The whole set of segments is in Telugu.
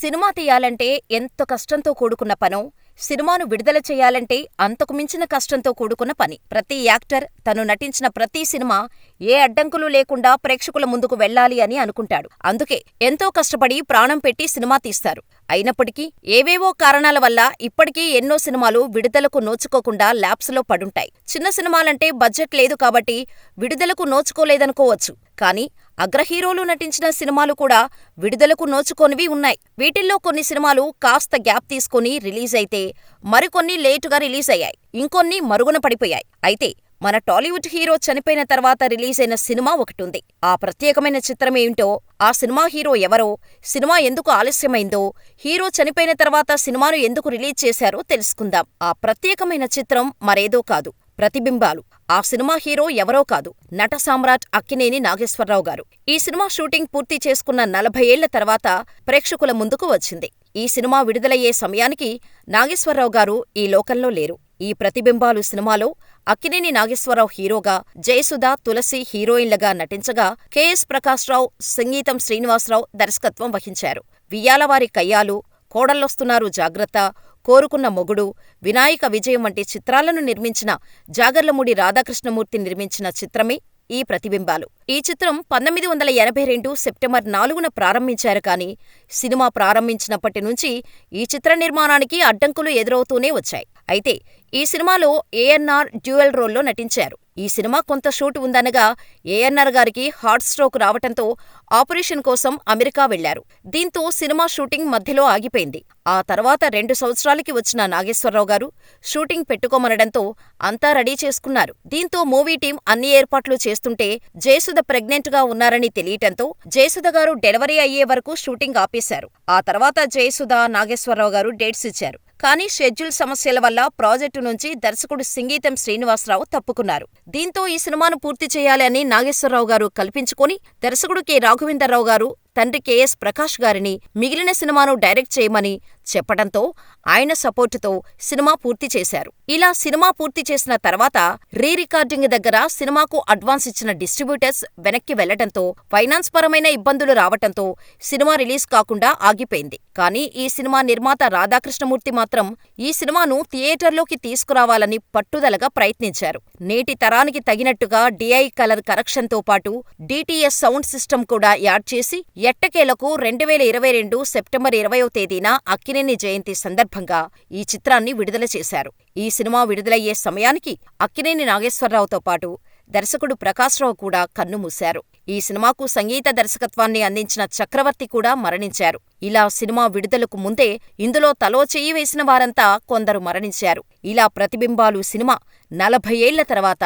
సినిమా తీయాలంటే ఎంత కష్టంతో కూడుకున్న పనో, సినిమాను విడుదల చేయాలంటే అంతకు మించిన కష్టంతో కూడుకున్న పని. ప్రతి యాక్టర్ తను నటించిన ప్రతి సినిమా ఏ అడ్డంకులు లేకుండా ప్రేక్షకుల ముందుకు వెళ్ళాలి అని అనుకుంటాడు. అందుకే ఎంతో కష్టపడి ప్రాణం పెట్టి సినిమా తీస్తారు. అయినప్పటికీ ఏవేవో కారణాల వల్ల ఇప్పటికీ ఎన్నో సినిమాలు విడుదలకు నోచుకోకుండా ల్యాబ్స్లో పడుంటాయి. చిన్న సినిమాలంటే బడ్జెట్ లేదు కాబట్టి విడుదలకు నోచుకోలేదనుకోవచ్చు. కానీ అగ్రహీరోలు నటించిన సినిమాలు కూడా విడుదలకు నోచుకోనివి ఉన్నాయి. వీటిల్లో కొన్ని సినిమాలు కాస్త గ్యాప్ తీసుకుని రిలీజైతే, మరికొన్ని లేటుగా రిలీజయ్యాయి. ఇంకొన్ని మరుగున పడిపోయాయి. అయితే మన టాలీవుడ్ హీరో చనిపోయిన తర్వాత రిలీజైన సినిమా ఒకటుంది. ఆ ప్రత్యేకమైన చిత్రమేంటో, ఆ సినిమా హీరో ఎవరో, సినిమా ఎందుకు ఆలస్యమైందో, హీరో చనిపోయిన తర్వాత సినిమాను ఎందుకు రిలీజ్ చేశారో తెలుసుకుందాం. ఆ ప్రత్యేకమైన చిత్రం మరేదో కాదు ప్రతిబింబాలు. ఆ సినిమా హీరో ఎవరో కాదు నట సామ్రాట్ అక్కినేని నాగేశ్వరరావు గారు. ఈ సినిమా షూటింగ్ పూర్తి చేసుకున్న నలభై ఏళ్ళ తర్వాత ప్రేక్షకుల ముందుకు వచ్చింది. ఈ సినిమా విడుదలయ్యే సమయానికి నాగేశ్వరరావు గారు ఈ లోకంలో లేరు. ఈ ప్రతిబింబాలు సినిమాలో అక్కినేని నాగేశ్వరరావు హీరోగా, జయసుధ, తులసి హీరోయిన్లుగా నటించగా కెఎస్ ప్రకాశ్రావు, సంగీతం శ్రీనివాసరావు దర్శకత్వం వహించారు. వియ్యాలవారి కయ్యాలు, కోడళ్ళొస్తున్నారు జాగ్రత్త, కోరుకున్న మొగుడు, వినాయక విజయం వంటి చిత్రాలను నిర్మించిన జాగర్లమూడి రాధాకృష్ణమూర్తి నిర్మించిన చిత్రమే ఈ ప్రతిబింబాలు. ఈ చిత్రం పంతొమ్మిది వందల ఎనభై రెండు సెప్టెంబర్ నాలుగున ప్రారంభించారు కానీ, సినిమా ప్రారంభించినప్పటి నుంచి ఈ చిత్ర నిర్మాణానికి అడ్డంకులు ఎదురవుతూనే వచ్చాయి. అయితే ఈ సినిమాలో ఏఎన్నార్ డ్యూయల్ రోల్లో నటించారు. ఈ సినిమా కొంత షూట్ ఉందనగా ఏఎన్నార్ గారికి హార్ట్ స్ట్రోక్ రావటంతో ఆపరేషన్ కోసం అమెరికా వెళ్ళారు. దీంతో సినిమా షూటింగ్ మధ్యలో ఆగిపోయింది. ఆ తర్వాత రెండు సంవత్సరాలకి వచ్చిన నాగేశ్వరరావు గారు షూటింగ్ పెట్టుకోమనడంతో అంతా రెడీ చేసుకున్నారు. దీంతో మూవీ టీం అన్ని ఏర్పాట్లు చేస్తుంటే జయసుధ ప్రెగ్నెంట్గా ఉన్నారని తెలియటంతో జయసుధ గారు డెలివరీ అయ్యే వరకు షూటింగ్ ఆపేశారు. ఆ తర్వాత జయసుధ, నాగేశ్వరరావు గారు డేట్స్ ఇచ్చారు. కానీ షెడ్యూల్ సమస్యల వల్ల ప్రాజెక్టు నుంచి దర్శకుడు సింగీతం శ్రీనివాసరావు తప్పుకున్నారు. దీంతో ఈ సినిమాను పూర్తి చేయాలని నాగేశ్వరరావు గారు కల్పించుకొని దర్శకుడు కె. రాఘవేంద్రరావు గారు తండ్రి కెఎస్ ప్రకాష్ గారిని మిగిలిన సినిమాను డైరెక్ట్ చేయమని చెప్పడంతో ఆయన సపోర్టుతో సినిమా పూర్తి చేశారు. ఇలా సినిమా పూర్తి చేసిన తర్వాత రీ రికార్డింగ్ దగ్గర సినిమాకు అడ్వాన్స్ ఇచ్చిన డిస్ట్రిబ్యూటర్స్ వెనక్కి వెళ్ళడంతో ఫైనాన్స్ పరమైన ఇబ్బందులు రావటంతో సినిమా రిలీజ్ కాకుండా ఆగిపోయింది. కానీ ఈ సినిమా నిర్మాత రాధాకృష్ణమూర్తి మాత్రం ఈ సినిమాను థియేటర్లోకి తీసుకురావాలని పట్టుదలగా ప్రయత్నించారు. నేటి తరానికి తగినట్టుగా డిఐ కలర్ కరెక్షన్తో పాటు డిటిఎస్ సౌండ్ సిస్టమ్ కూడా యాడ్ చేసి ఎట్టకేలకు రెండువేల ఇరవై రెండు సెప్టెంబర్ ఇరవయో తేదీన అక్కినేని జయంతి సందర్భంగా ఈ చిత్రాన్ని విడుదల చేశారు. ఈ సినిమా విడుదలయ్యే సమయానికి అక్కినేని నాగేశ్వరరావుతో పాటు దర్శకుడు ప్రకాశ్రావు కూడా కన్నుమూశారు. ఈ సినిమాకు సంగీత దర్శకత్వాన్ని అందించిన చక్రవర్తి కూడా మరణించారు. ఇలా సినిమా విడుదలకు ముందే ఇందులో తలో చెయ్యి వేసిన వారంతా కొందరు మరణించారు. ఇలా ప్రతిబింబాలు సినిమా నలభై ఏళ్ళ తర్వాత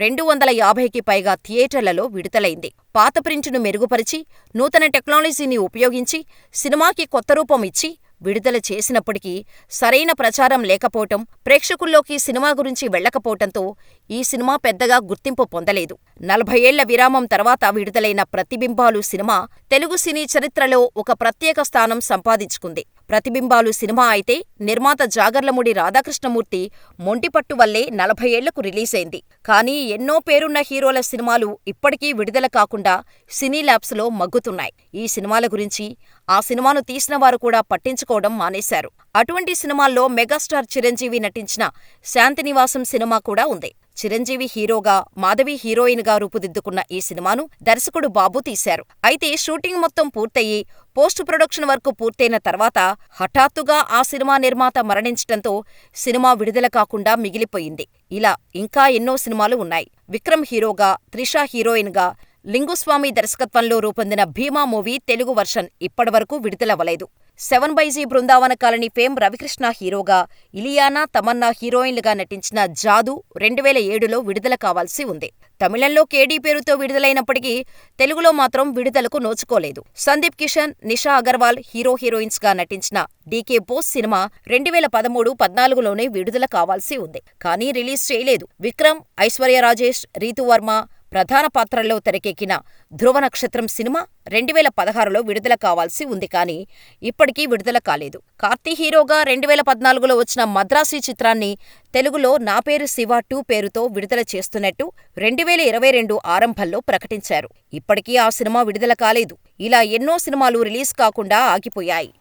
రెండు వందల యాభైకి పైగా థియేటర్లలో విడుదలైంది. పాత ప్రింటును మెరుగుపరిచి, నూతన టెక్నాలజీని ఉపయోగించి, సినిమాకి కొత్త రూపం ఇచ్చి విడుదల చేసినప్పటికీ సరైన ప్రచారం లేకపోవటం, ప్రేక్షకుల్లోకి సినిమా గురించి వెళ్ళకపోవటంతో ఈ సినిమా పెద్దగా గుర్తింపు పొందలేదు. నలభై ఏళ్ళ విరామం తర్వాత విడుదలైన ప్రతిబింబాలు సినిమా తెలుగు సినీ చరిత్రలో ఒక ప్రత్యేక స్థానం సంపాదించుకుంది. ప్రతిబింబాలు సినిమా అయితే నిర్మాత జాగర్లమూడి రాధాకృష్ణమూర్తి మొండిపట్టు వల్లే నలభై ఏళ్ళకు రిలీజైంది. కానీ ఎన్నో పేరున్న హీరోల సినిమాలు ఇప్పటికీ విడుదల కాకుండా సినీ ల్యాబ్స్లో మగ్గుతున్నాయి. ఈ సినిమాల గురించి, ఆ సినిమాను తీసినవారు కూడా పట్టించుకోవడం మానేశారు. అటువంటి సినిమాల్లో మెగాస్టార్ చిరంజీవి నటించిన శాంతినివాసం సినిమా కూడా ఉంది. చిరంజీవి హీరోగా, మాధవి హీరోయిన్గా రూపుదిద్దుకున్న ఈ సినిమాను దర్శకుడు బాబు తీశారు. అయితే షూటింగ్ మొత్తం పూర్తయి, పోస్ట్ ప్రొడక్షన్ వర్క్ పూర్తయిన తర్వాత హఠాత్తుగా ఆ సినిమా నిర్మాత మరణించటంతో సినిమా విడుదల కాకుండా మిగిలిపోయింది. ఇలా ఇంకా ఎన్నో సినిమాలు ఉన్నాయి. విక్రమ్ హీరోగా, త్రిష హీరోయిన్గా లింగుస్వామి దర్శకత్వంలో రూపొందిన భీమా మూవీ తెలుగు వర్షన్ ఇప్పటివరకు విడుదలవ్వలేదు. Seven G Brindavan colony fame Ravikrishna హీరోగా, ఇలియానా, తమన్నా హీరోయిన్లుగా నటించిన జాదు రెండువేల ఏడులో విడుదల కావాల్సి ఉంది. తమిళంలో కేడీ పేరుతో విడుదలైనప్పటికీ తెలుగులో మాత్రం విడుదలకు నోచుకోలేదు. సందీప్ కిషన్, నిషా అగర్వాల్ హీరో హీరోయిన్స్గా నటించిన డీకే బోస్ సినిమా రెండువేల పదమూడు పద్నాలుగులోనే విడుదల కావాల్సి ఉంది. కానీ రిలీజ్ చేయలేదు. విక్రమ్, ఐశ్వర్య రాజేష్, రీతూవర్మ ప్రధాన పాత్రల్లో తెరకెక్కిన ధ్రువ నక్షత్రం సినిమా రెండువేల పదహారులో విడుదల కావాల్సి ఉంది కానీ ఇప్పటికీ విడుదల కాలేదు. కార్తీ హీరోగా రెండువేల పద్నాలుగులో వచ్చిన మద్రాసి చిత్రాన్ని తెలుగులో నా పేరు శివ టూ పేరుతో విడుదల చేస్తున్నట్టు రెండువేల ఇరవై రెండు ఆరంభంలో ప్రకటించారు. ఇప్పటికీ ఆ సినిమా విడుదల కాలేదు. ఇలా ఎన్నో సినిమాలు రిలీజ్ కాకుండా ఆగిపోయాయి.